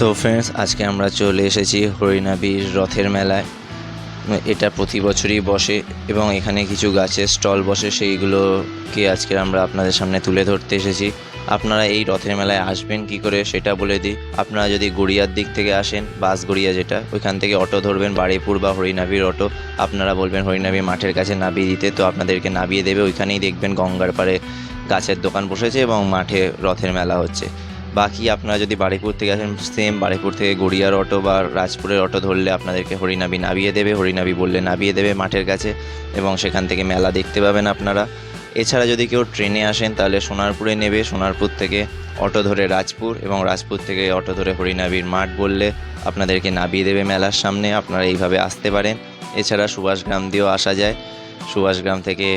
তো ফ্রেন্ডস আজকে আমরা চলে এসেছি হরিণাবির রথের মেলায়। এটা প্রতি বছরই বসে এবং এখানে কিছু গাছের স্টল বসে, সেইগুলোকে আজকে আমরা আপনাদের সামনে তুলে ধরতে এসেছি। আপনারা এই রথের মেলায় আসবেন কি করে সেটা বলে দিই। আপনারা যদি গড়িয়ার দিক থেকে আসেন, বাস গড়িয়া যেটা, ওইখান থেকে অটো ধরবেন বাড়িপুর বা হরিণাবির অটো। আপনারা বলবেন হরিণাবি মাঠের কাছে নামিয়ে দিতে, তো আপনাদেরকে নামিয়ে দেবে। ওইখানেই দেখবেন গঙ্গার পাড়ে গাছের দোকান বসেছে এবং মাঠে রথের মেলা হচ্ছে। বাকি আপনারা যদি বাড়িপুর থেকে আসেন সেম বাড়িপুর থেকে গড়িয়ার অটো বা রাজপুরের অটো ধরলে আপনাদেরকে হরিনাবি নামিয়ে দেবে। হরিনাবি বললে নামিয়ে দেবে মাঠের কাছে এবং সেখান থেকে মেলা দেখতে পাবেন আপনারা। এছাড়া যদি কেউ ট্রেনে আসেন, তাহলে সোনারপুরে নেবে। সোনারপুর থেকে অটো ধরে রাজপুর এবং রাজপুর থেকে অটো ধরে হরিনাবির মাঠ বললে আপনাদেরকে নামিয়ে দেবে মেলার সামনে। আপনারা এইভাবে আসতে পারেন। এছাড়া সুভাষগ্রাম দিয়েও আসা যায়। সুভাষগ্রাম থেকে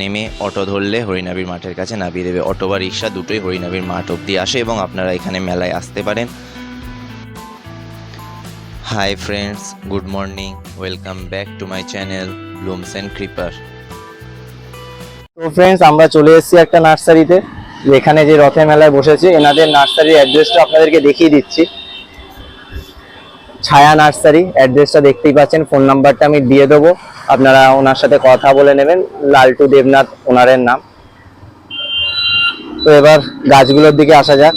নেমে অটো ধরলে হরিনাবির মাঠের কাছে নামিয়ে দেবে। অটো বা রিক্সা দুটোই হরিনাবির মাঠ অবধি আসে এবং আপনারা এখানে মেলায় আসতে পারেন। Hi friends good morning welcome back to my channel blooms and creeper তো ফ্রেন্ডস আমরা চলে এসেছি একটা নার্সারিতে। এখানে যে রথের মেলায় বসেছে, এনাদের নার্সারির অ্যাড্রেসটা আপনাদেরকে দেখিয়ে দিচ্ছি। ছায়া নার্সারি অ্যাড্রেসটা দেখতেই পাচ্ছেন ফোন নাম্বারটা আমি দিয়ে দেবো। আপনারা ওনার সাথে কথা বলে নেবেন লালটু দেবনাথ ওনারের নাম। তো এবার গাছগুলোর দিকে আসা যাক।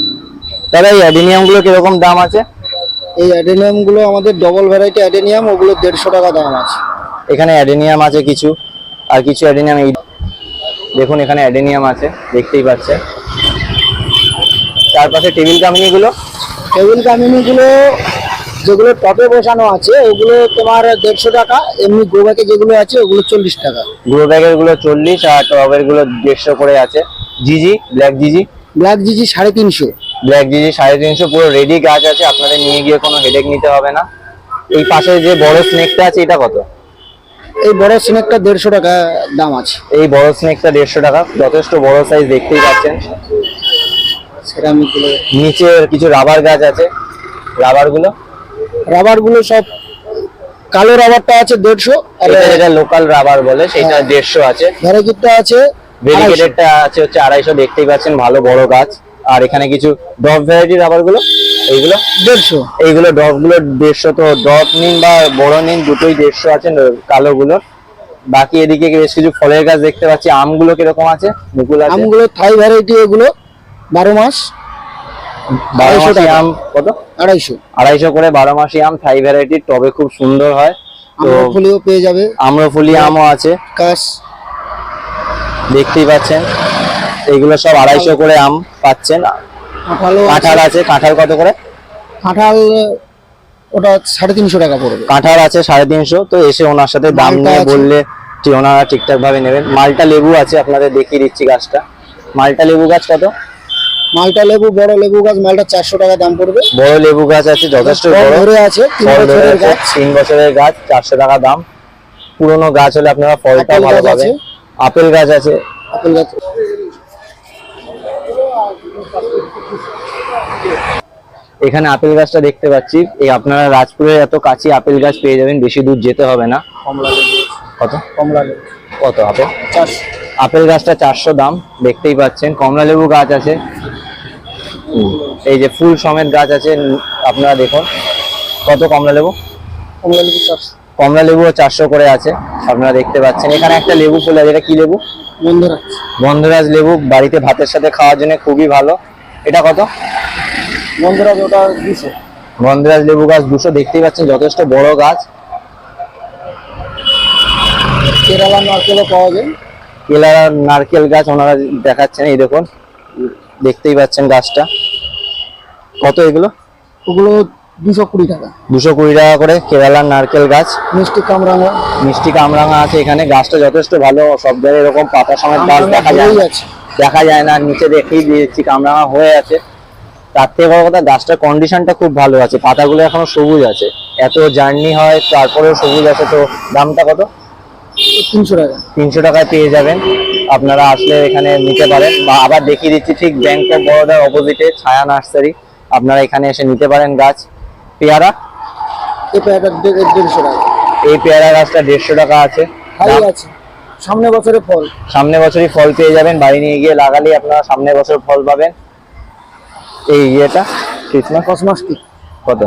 দাদা এই অ্যাডিনিয়ামগুলো কীরকম দাম আছে? এই অ্যাডেনিয়ামগুলো আমাদের ডবল ভ্যারাইটি অ্যাডেনিয়াম ওগুলো দেড়শো টাকা দাম আছে। এখানে অ্যাডেনিয়াম আছে কিছু আর কিছু অ্যাডেনিয়াম এই দেখুন এখানে অ্যাডেনিয়াম আছে দেখতেই পাচ্ছেন। চারপাশে টেবিল কামিনিগুলো? টেবিল কামিনি গুলো যেগুলো টপে বসানো আছে ওগুলো তোমার দেড়শো টাকা এমনি গোব্যাকে যেগুলো আছে ওগুলো চল্লিশ টাকা। গ্রো ব্যাগেরগুলো চল্লিশ আর টবেরগুলো দেড়শো করে আছে। জিজি ব্ল্যাক জিজি ব্ল্যাক জিজি সাড়ে তিনশো। ব্ল্যাক জিজি সাড়ে তিনশো পুরো রেডি গাছ আছে আপনাদের নিয়ে গিয়ে কোনো হেডেক নিতে হবে না। এই পাশে যে বড় স্নেকটা আছে এটা কত? এই বড় স্নেকটা দেড়শো টাকা দাম আছে। এই বড় স্নেকটা দেড়শো টাকা যথেষ্ট বড় সাইজ দেখতেই পাচ্ছেন। গুলো। নিচে কিছু রাবার গাছ আছে। রাবারগুলো? রাবারগুলো সব কালো রাবারটা আছে দেড়শো যেটা লোকাল রাবার বলে সেটা দেড়শো আছে। ভ্যারাইটিটা আছে ভেরিগেটেডটা আছে হচ্ছে আড়াইশো দেখতেই পাচ্ছেন ভালো বড় গাছ। আর এখানে কিছু ড্রপ ভ্যারাইটি রাবারগুলো এইগুলো? দেড়শো। এইগুলো ড্রপগুলো দেড়শো তো ড্রপ নিন বা বড় নিন দুটোই দেড়শো আছে কালো গুলো বাকি এদিকে বেশ কিছু ফলের গাছ দেখতে পাচ্ছি। আমগুলো কীরকম আছে? মুকুল আছে? আমগুলো থাই ভ্যারাইটি এগুলো বারো মাস। বারো আড়াইশো মাসি টাকা। আম কত? আড়াইশো। আড়াইশো করে বারো মাসি আম থাই ভ্যারাইটির টবে খুব সুন্দর হয়। তো ফুলিও পেয়ে যাবে। আম্রফুলি আমও আছে। কাশ দেখতেই পাচ্ছেন এইগুলো সব আড়াইশো করে আম পাচ্ছেন। কাঁঠাল আছে কাঁঠাল কত করে? কাঁঠাল ওটা সাড়ে তিনশো টাকা পড়বে। কাঁঠাল আছে সাড়ে তিনশো তো এসে ওনার সাথে দাম নিয়ে বললে ওনারা ঠিকঠাক ভাবে নেবেন। মালটা লেবু আছে আপনাদের দেখিয়ে দিচ্ছি গাছটা। মালটা লেবু গাছ কত? মালটা লেবু বড় লেবু গাছ মালটা চারশো টাকা দাম পড়বে। বড় লেবু গাছ আছে যথেষ্ট বড়। ধরে আছে তিন বছরের গাছ। চারশো টাকা দাম। পুরনো গাছ হলে আপনারা ফলটা ভালো পাবেন। আপেল গাছ আছে। আপেল গাছ। এখানে আপেল গাছটা দেখতে পাচ্ছি। এই আপনারা রাজপুরের এত কাছে আপেল গাছ পেয়ে যাবেন বেশি দূর যেতে হবে না। কত? কমলা কত আপেল? আপেল গাছটা চারশো দাম দেখতেই পাচ্ছেন। কমলা লেবু গাছ আছে। এই যে ফুল সমেত গাছ আছে আপনারা দেখুন। কত কমলা লেবু? কমলা লেবু চারশো। কমলা লেবুও চারশো করে আছে আপনারা দেখতে পাচ্ছেন। এখানে একটা লেবু ফুল আছে এটা কি লেবু? বন্ধুরা গন্ধরাজ লেবু বাড়িতে ভাতের সাথে খাওয়ার জন্য খুবই ভালো। এটা কত? বন্ধুরা ওটা দুশো। গন্ধরাজ লেবু গাছ দুশো দেখতেই পাচ্ছেন যথেষ্ট বড় গাছ। কেরালা নারকেলও পাওয়া যায়। কেলার নারকেল গাছ ওনারা দেখাচ্ছেন এই দেখুন। দেখতেই পাচ্ছেন গাছটা। কত এগুলো? ওগুলো দুশো কুড়ি টাকা। দুশো কুড়ি টাকা করে কেরালার নারকেল গাছ। মিষ্টি কামরাঙা। মিষ্টি কামরাঙা আছে এখানে গাছটা যথেষ্ট ভালো সব জায়গায় এরকম পাতা সমেত গাছ দেখা যায় দেখা যায় না নিচে দেখেই দিয়েছি কামরাঙা হয়ে আছে। তার থেকে বড় কথা গাছটার কন্ডিশনটা খুব ভালো আছে। পাতাগুলো এখনও সবুজ আছে। এত জার্নি হয় তারপরেও সবুজ আছে তো দামটা কত? তিনশো টাকা। তিনশো টাকায় পেয়ে যাবেন। আপনারা আসলে এখানে নিতে পারেন। বা আবার দেখিয়ে দিচ্ছি ঠিক ব্যাংক অফ বরোদার অপোজিটে ছায়া নার্সারি। আপনারা এখানে এসে নিতে পারেন গাছ। পেয়ারা? এই পেয়ারটা দে- দেড়শো টাকা। এই পেয়ারা গাছটা দেড়শো টাকা আছে। সামনে বছরে ফল। সামনে বছরই ফল পেয়ে যাবেন। বাড়ি নিয়ে গিয়ে লাগালেই আপনারা সামনে বছর ফল পাবেন। এই ইয়েটা ক্রিসমাস কসমাস্টিক। কত?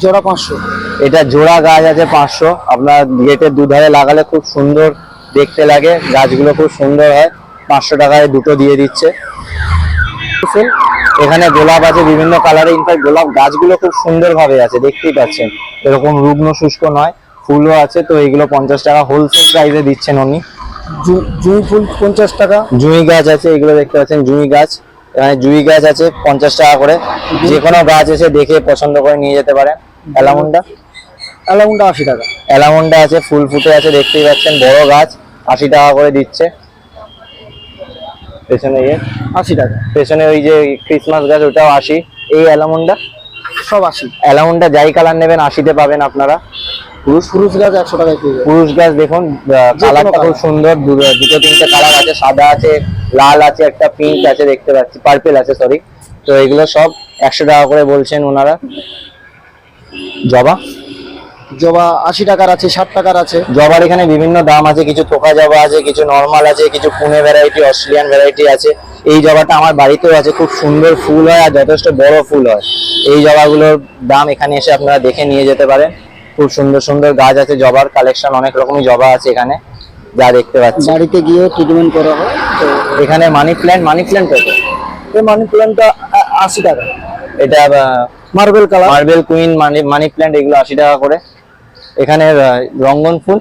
জোড়া পাঁচশো। এটা জোড়া গাছ আছে পাঁচশো। আপনার গেটের দুধারে লাগালে খুব সুন্দর দেখতে লাগে। গাছগুলো খুব সুন্দর হয়। পাঁচশো টাকায় দুটো দিয়ে দিচ্ছে। এখানে গোলাপ আছে বিভিন্ন কালারে ইনফ্যাক্ট গোলাপ গাছগুলো খুব সুন্দর ভাবে আছে দেখতেই পাচ্ছেন। এরকম রুগ্ন শুষ্ক নয় ফুলও আছে তো এইগুলো পঞ্চাশ টাকা হোলসেল প্রাইসে দিচ্ছেন উনি। জুঁই ফুল পঞ্চাশ টাকা। জুঁই গাছ আছে এগুলো দেখতে পাচ্ছেন জুঁই গাছ। এখানে জুঁই গাছ আছে পঞ্চাশ টাকা করে। যে কোনো গাছ এসে দেখে পছন্দ করে নিয়ে যেতে পারেন। অ্যালামুন্ডা? অ্যালাউন্ডটা আশি টাকা। অ্যালামন্ডা আছে ফুল ফুটে আছে দেখতেই পাচ্ছেন বড় গাছ আশি টাকা করে দিচ্ছে। পেছনে ইয়ে? আশি টাকা। পেছনে ওই যে ক্রিসমাস গাছ ওটাও আশি। এই অ্যালামন্ডা সব আশি। অ্যালামন্ডা যাই কালার নেবেন আশিতে পাবেন আপনারা। পুরুষ পুরুষ গাছ একশো টাকায় পুরুষ গাছ দেখুন কালারটা খুব সুন্দর দুটো তিনটে কালার আছে সাদা আছে লাল আছে একটা পিঙ্ক আছে দেখতে পাচ্ছি পার্পেল আছে সরি তো এগুলো সব একশো টাকা করে বলছেন ওনারা। জবা? জবা আশি টাকার আছে ষাট টাকার আছে। জবার এখানে বিভিন্ন দাম আছে কিছু থোকা জবা আছে কিছু নর্মাল আছে কিছু পুনে ভ্যারাইটি অস্ট্রেলিয়ান ভ্যারাইটি আছে। এই জবাটা আমার বাড়িতেও আছে খুব সুন্দর ফুল হয় আর যথেষ্ট বড় ফুল হয়। এই জবাগুলোর দাম এখানে এসে আপনারা দেখে নিয়ে যেতে পারেন। খুব সুন্দর সুন্দর গাছ আছে জবার কালেকশন অনেক রকমই জবা আছে এখানে যা দেখতে পাচ্ছি। বাড়িতে গিয়ে ট্রিটমেন্ট করা হয় তো এখানে মানি প্ল্যান্ট মানি প্ল্যান্ট কত? এই মানি প্ল্যান্টটা আশি টাকা। এটা marble colour marble queen money money plant এগুলো আশি টাকা করে। এখানে রঙ্গন ফুল।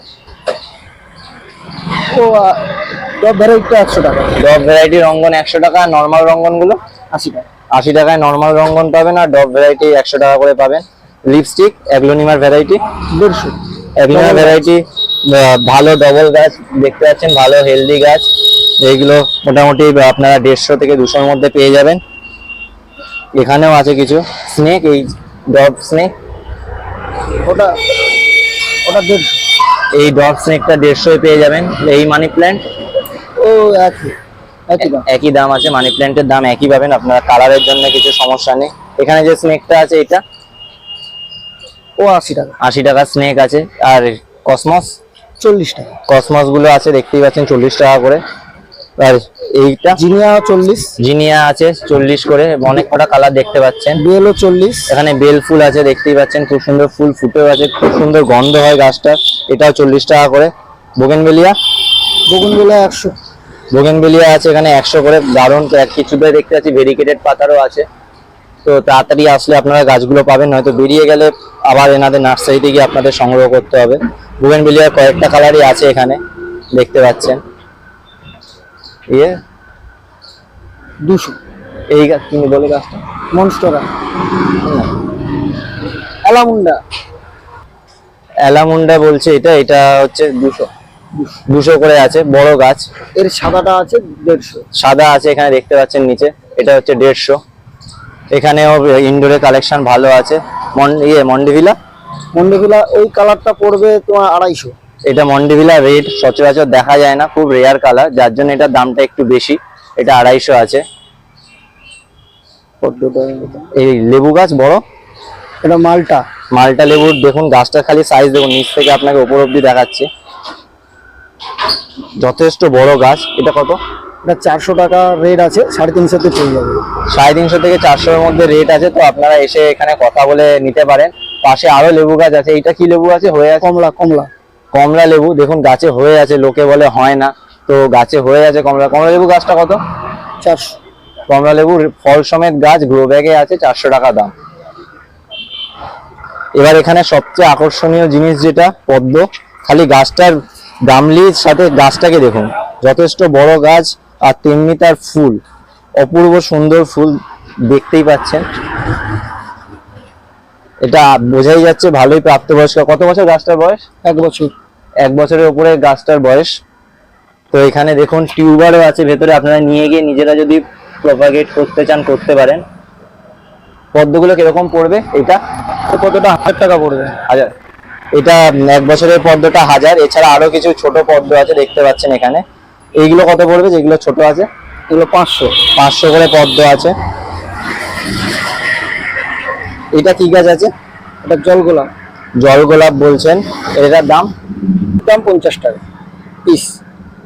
ভ্যারাইটিটা একশো টাকা। ডব ভ্যারাইটি রঙ্গন একশো টাকা নর্মাল রঙ্গনগুলো আশি টাকা। আশি টাকায় নর্মাল রঙ্গন পাবেন আর ডব ভ্যারাইটি একশো টাকা করে পাবেন। লিপস্টিক অ্যাগ্লোনিমার ভ্যারাইটি দেড়শো। অ্যাগ্লোনিমার ভ্যারাইটি ভালো ডবল গাছ দেখতে পাচ্ছেন ভালো হেলদি গাছ এইগুলো মোটামুটি আপনারা দেড়শো থেকে দুশোর মধ্যে পেয়ে যাবেন। এখানেও আছে কিছু। স্নেক এই ডব স্নেক ওটা ওটা দেড়শো এই ডব স্নেকটা দেড়শোয় পেয়ে যাবেন এই মানি প্ল্যান্ট ও একই একই দাম। আছে মানি প্ল্যান্টের দাম একই পাবেন আপনারা কালারের জন্য কিছু সমস্যা নেই। এখানে যে স্নেকটা আছে এটা ও আশি টাকা। আশি টাকা স্নেক আছে আর কসমস চল্লিশ টাকা। কসমসগুলো আছে দেখতেই পাচ্ছেন চল্লিশ টাকা করে। আর এইটা? জিনিয়া চল্লিশ। জিনিয়া আছে চল্লিশ করে অনেক কটা কালার দেখতে পাচ্ছেন। বেলও চল্লিশ। এখানে বেল ফুল আছে দেখতেই পাচ্ছেন খুব সুন্দর ফুল ফুটেও আছে খুব সুন্দর গন্ধ হয় গাছটার। এটাও চল্লিশ টাকা করে। বোগেনবেলিয়া? বগুনগুলো একশো। বোগেনবেলিয়া আছে এখানে একশো করে দারুণ। কিছুতে দেখতে পাচ্ছি ভেরিকেটেড পাতারও আছে। তো তাড়াতাড়ি আসলে আপনারা গাছগুলো পাবেন নয়তো বেরিয়ে গেলে আবার এনাদের নার্সারিতে গিয়ে আপনাদের সংগ্রহ করতে হবে। বোগেনবেলিয়ার কয়েকটা কালারই আছে এখানে দেখতে পাচ্ছেন। ইয়ে দুশো। এই গাছ তুমি বলে গাছটা। মনস্টরা। অ্যালামুন্ডা। অ্যালামুন্ডা বলছে এটা এটা হচ্ছে দুশো। দুশো। করে আছে বড় গাছ। এর সাদাটা আছে দেড়শো। সাদা আছে এখানে দেখতে পাচ্ছেন নিচে এটা হচ্ছে দেড়শো। এখানেও ইনডোরে কালেকশন ভালো আছে। মন ইয়ে মন্ডিভিলা? মন্ডেভিলা ওই কালারটা পড়বে তোমার আড়াইশো। এটা মন্ডিভিলা রেড সচরাচর দেখা যায় না খুব রেয়ার কালার যার জন্য এটার দামটা একটু বেশি। এটা আড়াইশো আছে। এই লেবু গাছ বড়? এটা মালটা। মালটা লেবুর দেখুন গাছটা খালি সাইজ দেখুন নিচ থেকে আপনাকে ওপর অব্দি দেখাচ্ছে। যথেষ্ট বড় গাছ। এটা কত? এটা চারশো টাকা রেট আছে সাড়ে তিনশোতে চলে যাবে। সাড়ে তিনশো থেকে চারশোর মধ্যে রেট আছে তো আপনারা এসে এখানে কথা বলে নিতে পারেন। পাশে আরও লেবু গাছ আছে। এইটা কি লেবু আছে? হয়ে আছে? কমলা কমলা। কমলা লেবু দেখুন গাছে হয়ে আছে লোকে বলে হয় না। তো গাছে হয়ে আছে কমলা কমলা লেবু গাছটা কত? চারশো। কমলা লেবুর ফল সমেত গাছ গ্রো ব্যাগে আছে চারশো টাকা দাম। এবার এখানে সবচেয়ে আকর্ষণীয় জিনিস যেটা পদ্ম। খালি গাছটার গামলির সাথে গাছটাকে দেখুন যথেষ্ট বড় গাছ আর তেমনি তার ফুল। অপূর্ব সুন্দর ফুল দেখতেই পাচ্ছেন। এটা বোঝাই যাচ্ছে ভালোই প্রাপ্তবয়স্ক। কত বছর গাছটার বয়স? এক বছর। এক বছরের উপরে গাছটার বয়স। তো এখানে দেখুন টিউবারও আছে ভেতরে। আপনারা নিয়ে গিয়ে নিজেরা যদি প্রপাগেট করতে চান করতে পারেন। পদ্মগুলো কীরকম পড়বে এটা? কতটা হাজার টাকা পড়বে। হাজার। এটা এক বছরের পদ্মটা হাজার। এছাড়া আরও কিছু ছোট পদ্ম আছে দেখতে পাচ্ছেন এখানে। এইগুলো কত পড়বে? যেগুলো ছোট আছে? এগুলো পাঁচশো। পাঁচশো করে পদ্ম আছে। এটা কি গাছ আছে? এটা জল গোলাপ। জল গোলাপ বলছেন। এটার দাম? দাম পঞ্চাশ টাকা। পিস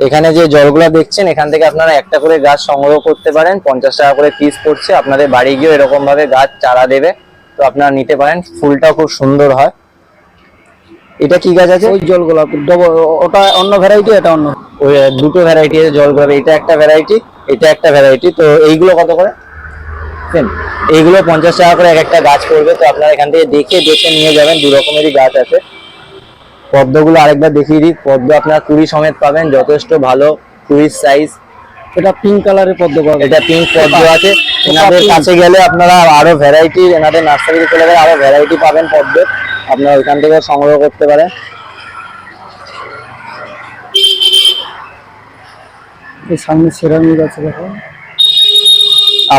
এখানে যে জলগুলা দেখছেন এখান থেকে আপনারা একটা করে গাছ সংগ্রহ করতে পারেন। পঞ্চাশ টাকা করে পিস পড়ছে। আপনাদের বাড়ি গিয়ে এরকম ভাবে গাছ চারা দেবে। তো আপনারা নিতে পারেন। ফুলটাও খুব সুন্দর হয়। এটা কি গাছ আছে? ওই জল গোলাপ। ওটা অন্য ভ্যারাইটি এটা অন্য। ওই দুটো ভ্যারাইটি আছে জল গোলাপ। এটা একটা ভ্যারাইটি এটা একটা ভ্যারাইটি তো এইগুলো কত করে? Same. এইগুলো পঞ্চাশ টাকা করে এক একটা গাছ পড়বে। তো আপনারা এখান থেকে দেখে দেখে নিয়ে যাবেন দু রকমেরই গাছ আছে। পদ্মগুলো আরেকবার দেখিয়ে দিই। পদ্ম আপনারা কুড়ি সমেত পাবেন যথেষ্ট ভালো কুড়ির সাইজ এটা পিঙ্ক কালারের পদ্ম পাবে এটা পিঙ্ক পদ্ম আছে। এনাদের কাছে গেলে আপনারা আরও ভ্যারাইটি এনাদের নার্সারিতে চলে গেলে আরও ভ্যারাইটি পাবেন পদ্ম। আপনারা ওইখান থেকে সংগ্রহ করতে পারেন। এই সামনে সেরামিক আছে দেখো।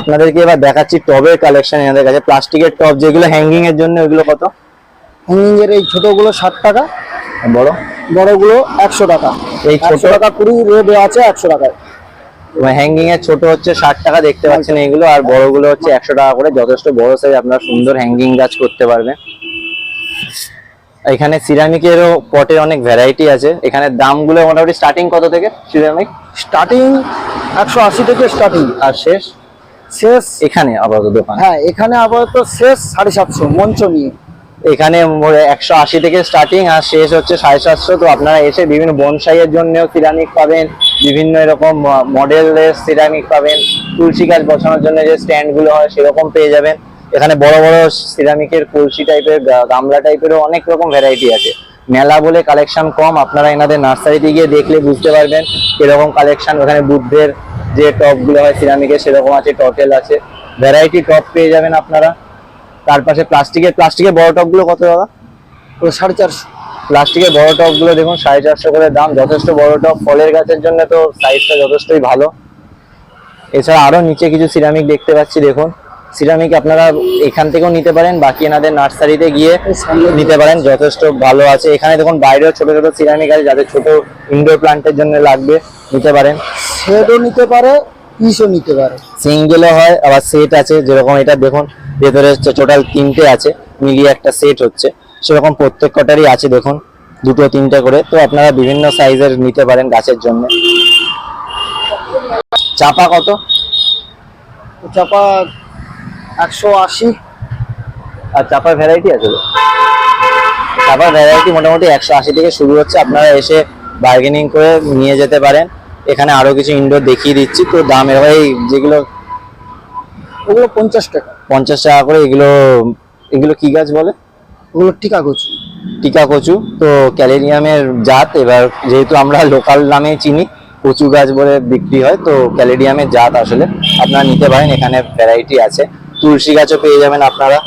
আপনাদেরকে এবার দেখাচ্ছি টবের কালেকশন এনাদের কাছে প্লাস্টিকের টব যেগুলো হ্যাঙ্গিং এর জন্য ওইগুলো কত? হ্যাঙ্গিং এর এই ছোটগুলো ষাট টাকা বড়? বড়গুলো একশো টাকা। এই ছোট টাকা কুড়ি রেড আছে একশো টাকায়। হ্যাঙ্গিং এর ছোট হচ্ছে ষাট টাকা দেখতে পাচ্ছেন এইগুলো আর বড়গুলো হচ্ছে একশো টাকা করে যথেষ্ট বড় সাইজ আপনারা সুন্দর হ্যাঙ্গিং গাছ করতে পারবেন। এখানে সিরামিকেরও পটের অনেক ভ্যারাইটি আছে। এখানে দামগুলো মোটামুটি স্টার্টিং কত থেকে সিরামিক? স্টার্টিং একশো আশি থেকে স্টার্টিং আর শেষ? শেষ। এখানে আপাতত দোকান। হ্যাঁ এখানে আপাতত শেষ সাড়ে সাতশো মঞ্চ নিয়ে। এখানে একশো আশি থেকে স্টার্টিং আর শেষ হচ্ছে সাড়ে সাতশো। তো আপনারা এসে বিভিন্ন বনসাইয়ের জন্য সিরামিক পাবেন বিভিন্ন এরকম মডেলের সিরামিক পাবেন। তুলসী গাছ বসানোর জন্য যে স্ট্যান্ডগুলো হয় সেরকম পেয়ে যাবেন। এখানে বড় বড় সিরামিকের কলসি টাইপের গামলা টাইপেরও অনেক রকম ভ্যারাইটি আছে। মেলা বলে কালেকশন কম আপনারা এনাদের নার্সারিতে গিয়ে দেখলে বুঝতে পারবেন এরকম কালেকশন ওখানে বুদ্ধের যে টপগুলো হয় সিরামিকের সেরকম আছে টটেল আছে। ভ্যারাইটি টপ পেয়ে যাবেন আপনারা। তার পাশে প্লাস্টিকের প্লাস্টিকের বড় টপগুলো কত দাদা? তো সাড়ে চারশো। প্লাস্টিকের বড় টপগুলো দেখুন সাড়ে চারশো করে দাম। যথেষ্ট বড় টপ। ফলের গাছের জন্য তো সাইজটা যথেষ্টই ভালো। এছাড়া আরও নিচে কিছু সিরামিক দেখতে পাচ্ছি দেখুন। সিরামিক আপনারা এখান থেকেও নিতে পারেন বাকি এনাদের নার্সারিতে গিয়ে নিতে পারেন যথেষ্ট ভালো আছে। এখানে দেখুন বাইরেও ছোট ছোট সিরামিক আছে যাদের ছোট ইনডোর প্লান্টের জন্য লাগবে নিতে পারেন। শেডও নিতে পারে পিসও নিতে পারে। সিঙ্গেলও হয় আবার সেট আছে যেরকম এটা দেখুন ভেতরে টোটাল তিনটে আছে মিলিয়ে একটা সেট হচ্ছে। সেরকম প্রত্যেক কটারই আছে দেখুন দুটো তিনটে করে। তো আপনারা বিভিন্ন সাইজের নিতে পারেন গাছের জন্য। চাপা কত? চাপা একশো আশি। আর চাপার ভ্যারাইটি আছে? চাপার ভ্যারাইটি মোটামুটি একশো আশি থেকে শুরু হচ্ছে। আপনারা এসে বার্গেনিং করে নিয়ে যেতে পারেন। এখানে আরও কিছু ইনডোর দেখিয়ে দিচ্ছি। তো দাম এই যেগুলো ওগুলো পঞ্চাশ টাকা। পঞ্চাশ টাকা করে এগুলো এগুলো কি গাছ বলে? ওগুলো টিকা কচু। টিকা কচু। তো ক্যালেরিয়ামের জাত এবার যেহেতু আমরা লোকাল নামে চিনি কচু গাছ বলে বিক্রি হয় তো ক্যালেরিয়ামের জাত আসলে আপনারা নিতে পারেন। এখানে ভ্যারাইটি আছে। তুলসী গাছও পেয়ে যাবেন আপনারা।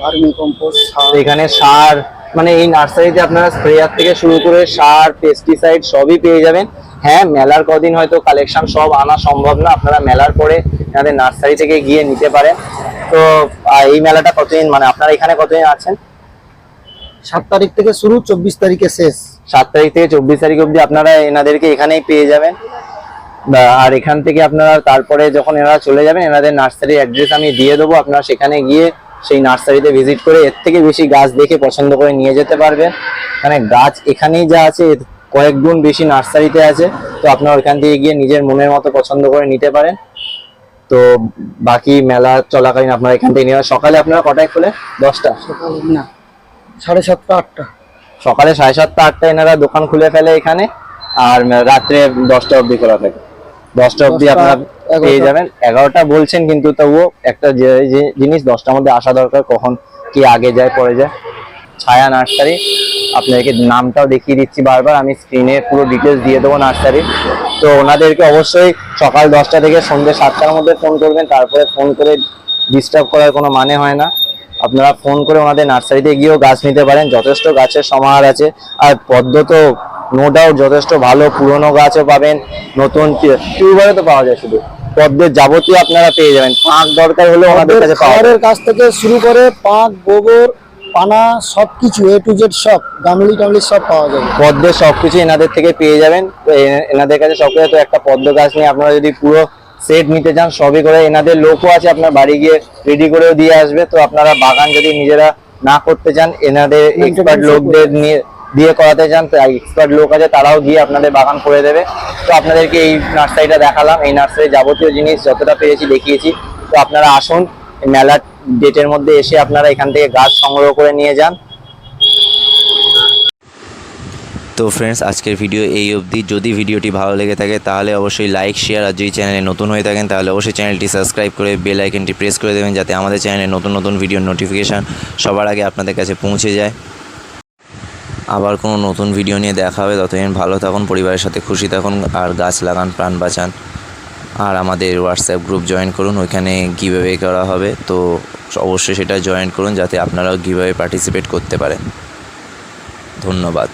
ভার্মি কম্পোস্ট এখানে সার মানে এই নার্সারিতে আপনারা স্প্রেয়ার থেকে শুরু করে সার পেস্টিসাইড সবই পেয়ে যাবেন। হ্যাঁ মেলার কদিন হয়তো কালেকশন সব আনা সম্ভব না আপনারা মেলার পরে আমাদের নার্সারি থেকে গিয়ে নিতে পারেন। তো এই মেলাটা কতদিন মানে আপনারা এখানে কতদিন আছেন? সাত তারিখ থেকে শুরু চব্বিশ তারিখে শেষ। সাত তারিখ থেকে চব্বিশ তারিখ অবধি আপনারা এনাদেরকে এখানেই পেয়ে যাবেন। আর এখান থেকে আপনারা তারপরে যখন এনারা চলে যাবেন এনাদের নার্সারির অ্যাড্রেস আমি দিয়ে দেবো। আপনারা সেখানে গিয়ে সেই নার্সারিতে ভিজিট করে এর থেকে বেশি গাছ দেখে পছন্দ করে নিয়ে যেতে পারবেন। মানে গাছ এখানেই যা আছে কয়েক গুণ বেশি নার্সারিতে আছে। তো আপনারা ওইখান থেকে গিয়ে নিজের মনের মতো পছন্দ করে নিতে পারেন। তো বাকি মেলা চলাকালীন আপনারা এখান থেকে নিয়ে সকালে আপনারা কটায় খোলে? দশটা? না সাড়ে সাতটা আটটা। সকালে সাড়ে সাতটা আটটা এনারা দোকান খুলে ফেলে এখানে। আর রাত্রে দশটা অবধি খোলা থাকে। দশটা অবধি দশটা, আপনারা পেয়ে যাবেন। এগারোটা বলছেন কিন্তু তবুও একটা যে- জিনিস দশটার মধ্যে আসা দরকার কখন কি আগে যায় পরে যায়। ছায়া নার্সারি আপনাদেরকে নামটাও দেখিয়ে দিচ্ছি বারবার আমি স্ক্রিনে পুরো ডিটেলস দিয়ে দেবো নার্সারি। তো ওনাদেরকে অবশ্যই সকাল দশটা থেকে সন্ধ্যে সাতটার মধ্যে ফোন করবেন তারপরে ফোন করে ডিস্টার্ব করার কোনো মানে হয় না। আপনারা ফোন করে ওনাদের নার্সারিতে গিয়েও গাছ নিতে পারেন যথেষ্ট গাছের সমাহার আছে। আর পদ্ম তো নো ডাউট যথেষ্ট ভালো পুরনো গাছও পাবেন নতুন টিউবারও তো পাওয়া যায় শুধু। পদ্মের যাবতীয় আপনারা পেয়ে যাবেন। পাঁক দরকার হলেও ওনাদের কাছে খাবারের কাছ থেকে শুরু করে পাক গোবর পানা সবকিছু এ টু জেড সব গামলি টামলি সব পাওয়া যাবে। পদ্মের সবকিছু এনাদের থেকে পেয়ে যাবেন। তো এনাদের কাছে সবকিছু তো একটা পদ্ম গাছ নিয়ে আপনারা যদি পুরো সেট নিতে চান সবই করে এনাদের লোকও আছে আপনার বাড়ি গিয়ে রেডি করেও দিয়ে আসবে। তো আপনারা বাগান যদি নিজেরা না করতে চান এনাদের এক্সপার্ট লোকদের নিয়ে দিয়ে করাতে চান এক্সপার্ট লোক আছে, তারাও গিয়ে আপনাদের বাগান করে দেবে। তো আপনাদেরকে এই নার্সারিটা দেখালাম, এই নার্সারির যাবতীয় জিনিস যতটা পেরেছি দেখিয়েছি। তো আপনারা আসুন মেলার ডেটের মধ্যে এসে আপনারা এখান থেকে গাছ সংগ্রহ করে নিয়ে যান। তো ফ্রেন্ডস আজকের ভিডিও এই অবধি। যদি ভিডিওটি ভালো লেগে থাকে, তাহলে অবশ্যই লাইক শেয়ার আর যদি চ্যানেলে নতুন হয়ে থাকেন, তাহলে অবশ্যই চ্যানেলটি সাবস্ক্রাইব করে বেল আইকনটি প্রেস করে দেবেন, যাতে আমাদের চ্যানেলে নতুন নতুন ভিডিও নোটিফিকেশান সবার আগে আপনাদের কাছে পৌঁছে যায়। আবার কোনো নতুন ভিডিও নিয়ে দেখা হবে ততদিন ভালো থাকুন, পরিবারের সাথে খুশি থাকুন, আর গাছ লাগান, প্রাণ বাঁচান। আর আমাদের হোয়াটসঅ্যাপ গ্রুপ জয়েন করুন, ওইখানে গিভাবে করা হবে, তো অবশ্যই সেটা জয়েন করুন, যাতে আপনারাও গিভাবে পার্টিসিপেট করতে পারেন। ধন্যবাদ।